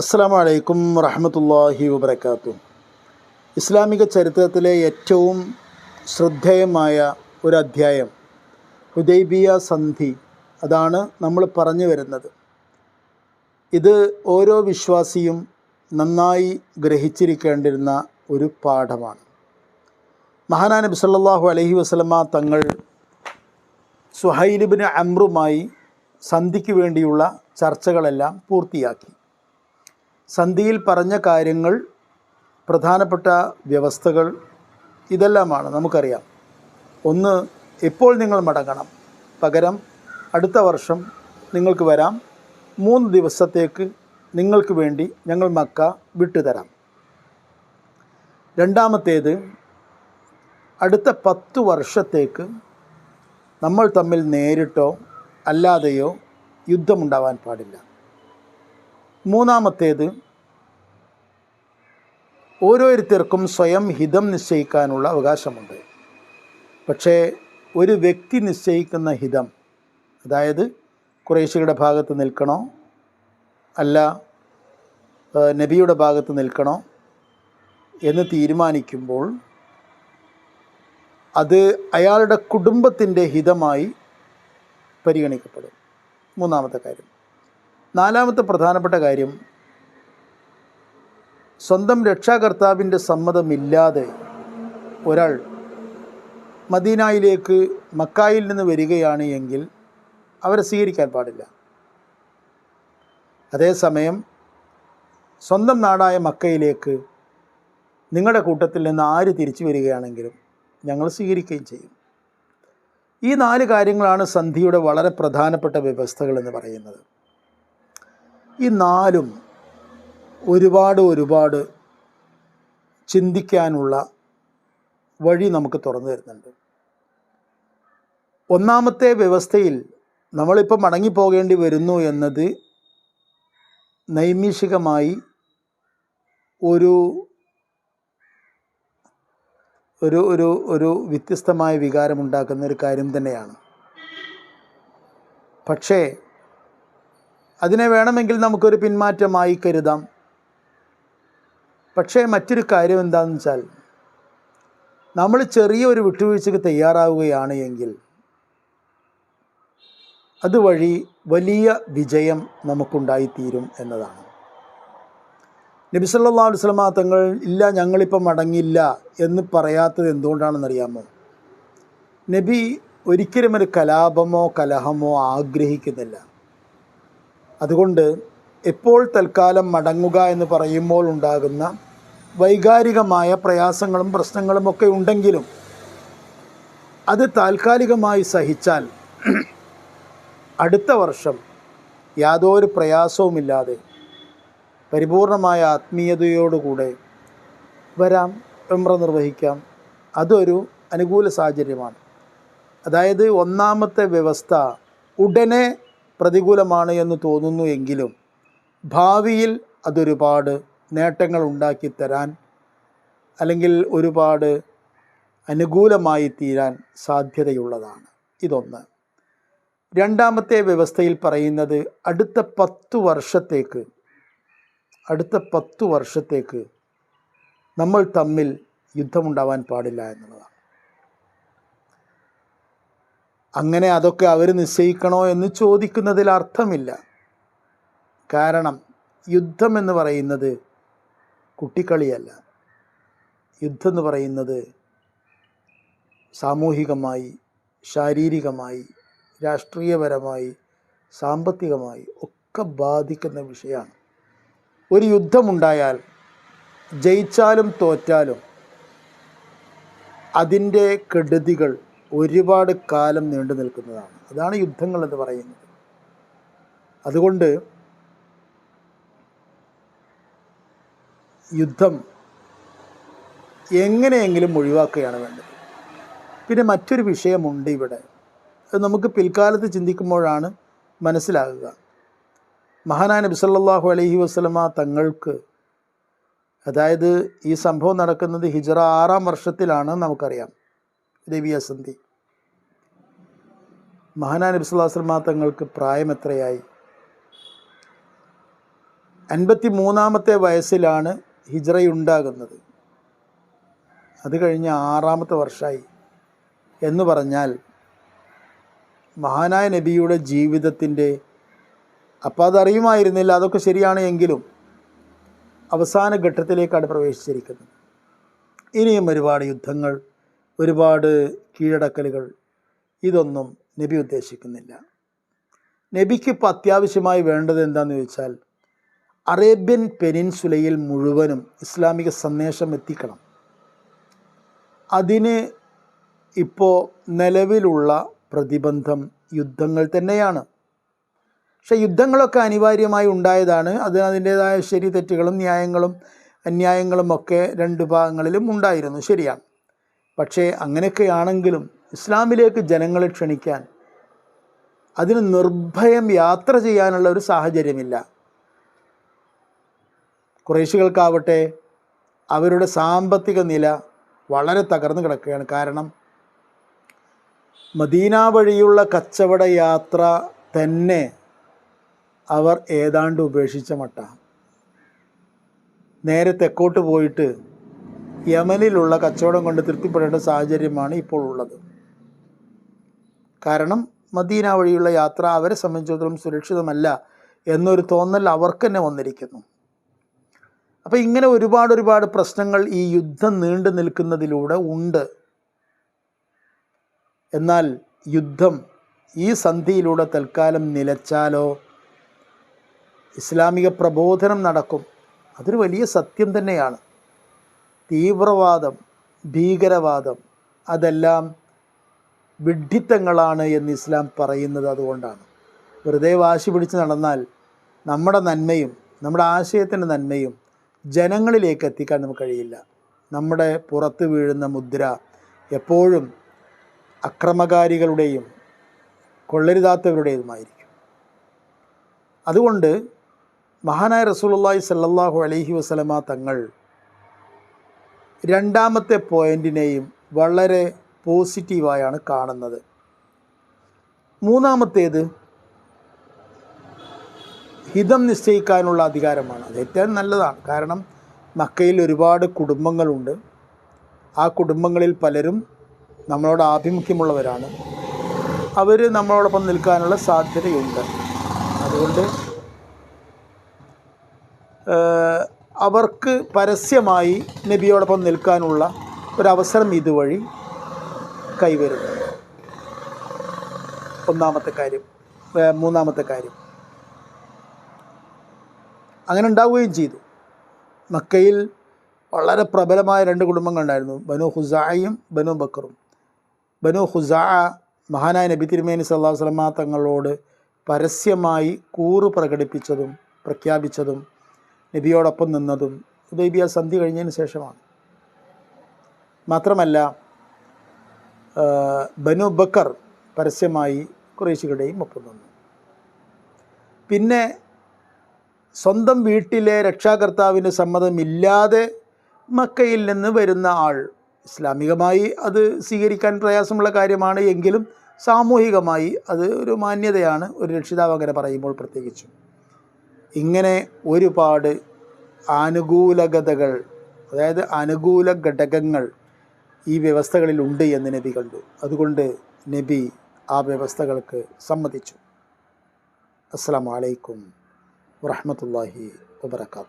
അസ്സാം വലൈക്കും വറഹമത്തല്ലാഹി വബർക്കാത്തു ഇസ്ലാമിക ചരിത്രത്തിലെ ഏറ്റവും ശ്രദ്ധേയമായ ഒരു അധ്യായം ഹുദൈബിയ സന്ധി. അതാണ് നമ്മൾ പറഞ്ഞു വരുന്നത്. ഇത് ഓരോ വിശ്വാസിയും നന്നായി ഗ്രഹിച്ചിരിക്കേണ്ടിരുന്ന ഒരു പാഠമാണ്. മഹാനാ നബി സല്ലാഹു അലഹി വസ്ലമ തങ്ങൾ സുഹൈലിബിന് അമ്രുമായി സന്ധിക്ക് വേണ്ടിയുള്ള ചർച്ചകളെല്ലാം പൂർത്തിയാക്കി. സന്ധിയിൽ പറഞ്ഞ കാര്യങ്ങൾ പ്രധാനപ്പെട്ട വ്യവസ്ഥകൾ ഇതെല്ലാമാണ് നമുക്കറിയാം. ഒന്ന് എപ്പോൾ നിങ്ങൾ മടങ്ങണം? പകരം അടുത്ത വർഷം നിങ്ങൾക്ക് വരാം. മൂന്ന് ദിവസത്തേക്ക് നിങ്ങൾക്ക് വേണ്ടി ഞങ്ങൾ മക്ക വിട്ടുതരാം. രണ്ടാമത്തേത് അടുത്ത പത്ത് വർഷത്തേക്ക് നമ്മൾ തമ്മിൽ നേരിട്ടോ അല്ലാതെയോ യുദ്ധമുണ്ടാവാൻ പാടില്ല. മൂന്നാമത്തേത് ഓരോരുത്തർക്കും സ്വയം ഹിതം നിശ്ചയിക്കാനുള്ള അവകാശമുണ്ട്. പക്ഷേ ഒരു വ്യക്തി നിശ്ചയിക്കുന്ന ഹിതം അതായത് കുറേശ്ശിയുടെ ഭാഗത്ത് നിൽക്കണോ അല്ല നബിയുടെ ഭാഗത്ത് നിൽക്കണോ എന്ന് തീരുമാനിക്കുമ്പോൾ അത് അയാളുടെ കുടുംബത്തിന്റെ ഹിതമായി പരിഗണിക്കപ്പെടും. മൂന്നാമത്തെ കാര്യം. നാലാമത്തെ പ്രധാനപ്പെട്ട കാര്യം സ്വന്തം രക്ഷാകർത്താവിന്റെ സമ്മതമില്ലാതെ ഒരാൾ മദീനയിലേക്ക് മക്കായിൽ നിന്ന് വരികയാണ് എങ്കിൽ അവരെ സ്വീകരിക്കാൻ പാടില്ല. അതേസമയം സ്വന്തം നാടായ മക്കയിലേക്ക് നിങ്ങളുടെ കൂട്ടത്തിൽ നിന്ന് ആര് തിരിച്ചു വരികയാണെങ്കിലും ഞങ്ങൾ സ്വീകരിക്കുകയും ചെയ്യും. ഈ നാല് കാര്യങ്ങളാണ് സന്ധിയുടെ വളരെ പ്രധാനപ്പെട്ട വ്യവസ്ഥകൾ എന്ന് പറയുന്നത്. ഈ നാലും ഒരുപാട് ഒരുപാട് ചിന്തിക്കാനുള്ള വഴി നമുക്ക് തുറന്നു തരുന്നുണ്ട്. ഒന്നാമത്തെ വ്യവസ്ഥയിൽ നമ്മളിപ്പോൾ മടങ്ങിപ്പോകേണ്ടി വരുന്നു എന്നത് നൈമിഷികമായി ഒരു ഒരു ഒരു ഒരു വ്യത്യസ്തമായ വികാരമുണ്ടാക്കുന്ന ഒരു കാര്യം തന്നെയാണ്. പക്ഷേ അതിനെ വേണമെങ്കിൽ നമുക്കൊരു പിന്മാറ്റമായി കരുതാം. പക്ഷേ മറ്റൊരു കാര്യം എന്താണെന്ന് വെച്ചാൽ നമ്മൾ ചെറിയൊരു വിട്ടുവീഴ്ചയ്ക്ക് തയ്യാറാവുകയാണ് എങ്കിൽ അതുവഴി വലിയ വിജയം നമുക്കുണ്ടായിത്തീരും എന്നതാണ്. നബി സല്ലല്ലാഹു അലൈഹി തങ്ങൾ ഇല്ല ഞങ്ങളിപ്പം മടങ്ങില്ല എന്ന് പറയാത്തത് എന്തുകൊണ്ടാണെന്നറിയാമോ? നബി ഒരിക്കലും ഒരു കലാപമോ കലഹമോ ആഗ്രഹിക്കുന്നില്ല. അതുകൊണ്ട് എപ്പോൾ തൽക്കാലം മടങ്ങുക എന്ന് പറയുമ്പോൾ ഉണ്ടാകുന്ന വൈകാരികമായ പ്രയാസങ്ങളും പ്രശ്നങ്ങളും ഒക്കെ ഉണ്ടെങ്കിലും അത് താൽക്കാലികമായി സഹിച്ചാൽ അടുത്ത വർഷം യാതൊരു പ്രയാസവുമില്ലാതെ പരിപൂർണമായ ആത്മീയതയോടുകൂടെ വരാം ഉംറ നിർവഹിക്കാം. അതൊരു അനുകൂല സാഹചര്യമാണ്. അതായത് ഒന്നാമത്തെ വ്യവസ്ഥ ഉടനെ പ്രതികൂലമാണ് എന്ന് തോന്നുന്നു എങ്കിലും ഭാവിയിൽ അതൊരുപാട് നേട്ടങ്ങൾ ഉണ്ടാക്കി തരാൻ അല്ലെങ്കിൽ ഒരുപാട് അനുകൂലമായി തീരാൻ സാധ്യതയുള്ളതാണ്. ഇതൊന്ന്. രണ്ടാമത്തെ വ്യവസ്ഥയിൽ പറയുന്നത് അടുത്ത പത്തു വർഷത്തേക്ക് അടുത്ത പത്തു വർഷത്തേക്ക് നമ്മൾ തമ്മിൽ യുദ്ധമുണ്ടാവാൻ പാടില്ല എന്നുള്ളതാണ്. അങ്ങനെ അതൊക്കെ അവർ നിശ്ചയിക്കണോ എന്ന് ചോദിക്കുന്നതിൽ അർത്ഥമില്ല. കാരണം യുദ്ധം എന്ന് പറയുന്നത് കുട്ടിക്കളിയല്ല. യുദ്ധം എന്ന് പറയുന്നത് സാമൂഹികമായി ശാരീരികമായി രാഷ്ട്രീയപരമായി സാമ്പത്തികമായി ഒക്കെ ബാധിക്കുന്ന വിഷയമാണ്. ഒരു യുദ്ധമുണ്ടായാൽ ജയിച്ചാലും തോറ്റാലും അതിന്റെ കെടുതികൾ ഒരുപാട് കാലം നീണ്ടു നിൽക്കുന്നതാണ്. അതാണ് യുദ്ധങ്ങൾ എന്ന് പറയുന്നത്. അതുകൊണ്ട് യുദ്ധം എങ്ങനെയെങ്കിലും ഒഴിവാക്കുകയാണ് വേണ്ടത്. പിന്നെ മറ്റൊരു വിഷയമുണ്ട് ഇവിടെ. അത് നമുക്ക് പിൽക്കാലത്ത് ചിന്തിക്കുമ്പോഴാണ് മനസ്സിലാകുക. മഹാനായ നബി സല്ലല്ലാഹു അലൈഹി വസല്ലമ തങ്ങൾക്ക് അതായത് ഈ സംഭവം നടക്കുന്നത് ഹിജറ ആറാം വർഷത്തിലാണ് നമുക്കറിയാം. ദേവിയ സന്ധി. മഹാനായ നബി സല്ലല്ലാഹു അലൈഹി തങ്ങൾക്ക് പ്രായം എത്രയായി? അൻപത്തി മൂന്നാമത്തെ വയസ്സിലാണ് ഹിജ്റയുണ്ടാകുന്നത് അത് കഴിഞ്ഞ് ആറാമത്തെ വർഷമായി എന്ന് പറഞ്ഞാൽ മഹാനായ നബിയുടെ ജീവിതത്തിന്റെ അപ്പോൾ അതറിയുമായിരുന്നില്ല അതൊക്കെ ശരിയാണ് എങ്കിലും അവസാന ഘട്ടത്തിലേക്കാണ് പ്രവേശിച്ചിരിക്കുന്നത്. ഇനിയും ഒരുപാട് യുദ്ധങ്ങൾ ഒരുപാട് കീഴടക്കലുകൾ. ഇതൊന്നും നബി ഉദ്ദേശിക്കുന്നില്ല. നബിക്ക് ഇപ്പോൾ അത്യാവശ്യമായി വേണ്ടത് എന്താണെന്ന് ചോദിച്ചാൽ അറേബ്യൻ പെനിൻസുലയിൽ മുഴുവനും ഇസ്ലാമിക സന്ദേശം എത്തിക്കണം. അതിന് ഇപ്പോൾ നിലവിലുള്ള പ്രതിബന്ധം യുദ്ധങ്ങൾ തന്നെയാണ്. പക്ഷെ യുദ്ധങ്ങളൊക്കെ അനിവാര്യമായി ഉണ്ടായതാണ്. അതിന് അതിന്റേതായ ശരി തെറ്റുകളും ന്യായങ്ങളും അന്യായങ്ങളും ഒക്കെ രണ്ട് ഭാഗങ്ങളിലും ഉണ്ടായിരുന്നു. ശരിയാണ്. പക്ഷേ അങ്ങനെയൊക്കെയാണെങ്കിലും ഇസ്ലാമിലേക്ക് ജനങ്ങളെ ക്ഷണിക്കാൻ അതിന് നിർഭയം യാത്ര ചെയ്യാനുള്ള ഒരു സാഹചര്യമില്ല. കുറേശികൾക്കാവട്ടെ അവരുടെ സാമ്പത്തിക നില വളരെ തകർന്നു കിടക്കുകയാണ്. കാരണം മദീന വഴിയുള്ള കച്ചവട യാത്ര തന്നെ അവർ ഏതാണ്ട് ഉപേക്ഷിച്ച മട്ട നേരെ തെക്കോട്ട് പോയിട്ട് യമനിലുള്ള കച്ചവടം കൊണ്ട് തൃപ്തിപ്പെടേണ്ട സാഹചര്യമാണ് ഇപ്പോൾ ഉള്ളത്. കാരണം മദീന വഴിയുള്ള യാത്ര അവരെ സംബന്ധിച്ചിടത്തോളം സുരക്ഷിതമല്ല എന്നൊരു തോന്നൽ അവർക്ക് തന്നെ വന്നിരിക്കുന്നു. അപ്പോൾ ഇങ്ങനെ ഒരുപാട് ഒരുപാട് പ്രശ്നങ്ങൾ ഈ യുദ്ധം നീണ്ടു നിൽക്കുന്നതിലൂടെ ഉണ്ട്. എന്നാൽ യുദ്ധം ഈ സന്ധിയിലൂടെ തൽക്കാലം നിലച്ചാലോ? ഇസ്ലാമിക പ്രബോധനം നടക്കും. അതൊരു വലിയ സത്യം തന്നെയാണ്. തീവ്രവാദം ഭീകരവാദം അതെല്ലാം വിഡ്ഢിത്തങ്ങളാണ് എന്ന് ഇസ്ലാം പറയുന്നത് അതുകൊണ്ടാണ്. വെറുതെ വാശി പിടിച്ച് നടന്നാൽ നമ്മുടെ നന്മയും നമ്മുടെ ആശയത്തിന്റെ നന്മയും ജനങ്ങളിലേക്ക് എത്തിക്കാൻ നമുക്ക് കഴിയില്ല. നമ്മുടെ പുറത്ത് വീഴുന്ന മുദ്ര എപ്പോഴും അക്രമകാരികളുടെയും കൊള്ളരുതാത്തവരുടേതുമായിരിക്കും. അതുകൊണ്ട് മഹാനായ റസൂലുള്ളാഹി സല്ലല്ലാഹു അലൈഹി വസല്ലമ തങ്ങൾ രണ്ടാമത്തെ പോയിന്റിനെയും വളരെ പോസിറ്റീവായാണ് കാണുന്നത്. മൂന്നാമത്തേത് ഹിതം നിശ്ചയിക്കാനുള്ള അധികാരമാണ്. അത് ഏറ്റവും നല്ലതാണ്. കാരണം മക്കയിൽ ഒരുപാട് കുടുംബങ്ങളുണ്ട്. ആ കുടുംബങ്ങളിൽ പലരും നമ്മളോട് ആഭിമുഖ്യമുള്ളവരാണ്. അവർ നമ്മളോടൊപ്പം നിൽക്കാനുള്ള സാധ്യതയുണ്ട്. അതുകൊണ്ട് അവർക്ക് പരസ്യമായി നബിയോടൊപ്പം നിൽക്കാനുള്ള ഒരവസരം ഇതുവഴി കൈവരുന്നു ഒന്നാമത്തെ കാര്യം മൂന്നാമത്തെ കാര്യം. അങ്ങനെ ഉണ്ടാവുകയും ചെയ്തു. മക്കയിൽ വളരെ പ്രബലമായ രണ്ട് കുടുംബങ്ങൾ ഉണ്ടായിരുന്നു. ബനു ഹുസായും ബനു ബക്കറും. ബനു ഹുസാ മഹാനായ നബി തിരുമേനി സല്ലാഹു വസ്ലമ തങ്ങളോട് പരസ്യമായി കൂറ് പ്രകടിപ്പിച്ചതും പ്രഖ്യാപിച്ചതും നബിയോടൊപ്പം നിന്നതും ഉദൈബിയ സന്ധി കഴിഞ്ഞതിന് ശേഷമാണ്. മാത്രമല്ല ബനു ബക്കർ പരസ്യമായി കുറേശികളുടെയും ഒപ്പം നിന്നു. പിന്നെ സ്വന്തം വീട്ടിലെ രക്ഷാകർത്താവിന് സമ്മതമില്ലാതെ മക്കയിൽ നിന്ന് വരുന്ന ആൾ ഇസ്ലാമികമായി അത് സ്വീകരിക്കാൻ പ്രയാസമുള്ള കാര്യമാണ്. എങ്കിലും സാമൂഹികമായി അത് ഒരു മാന്യതയാണ് ഒരു രക്ഷിതാവ് അങ്ങനെ പറയുമ്പോൾ പ്രത്യേകിച്ചും. ഇങ്ങനെ ഒരുപാട് ആനുകൂലകതകൾ അതായത് അനുകൂല ഘടകങ്ങൾ ഈ വ്യവസ്ഥകളിൽ ഉണ്ട് എന്ന് നബി കണ്ടു. അതുകൊണ്ട് നബി ആ വ്യവസ്ഥകൾക്ക് സമ്മതിച്ചു. അസ്സാം വലൈക്കും വറഹമത്തല്ലാഹി വബർക്കാത്തു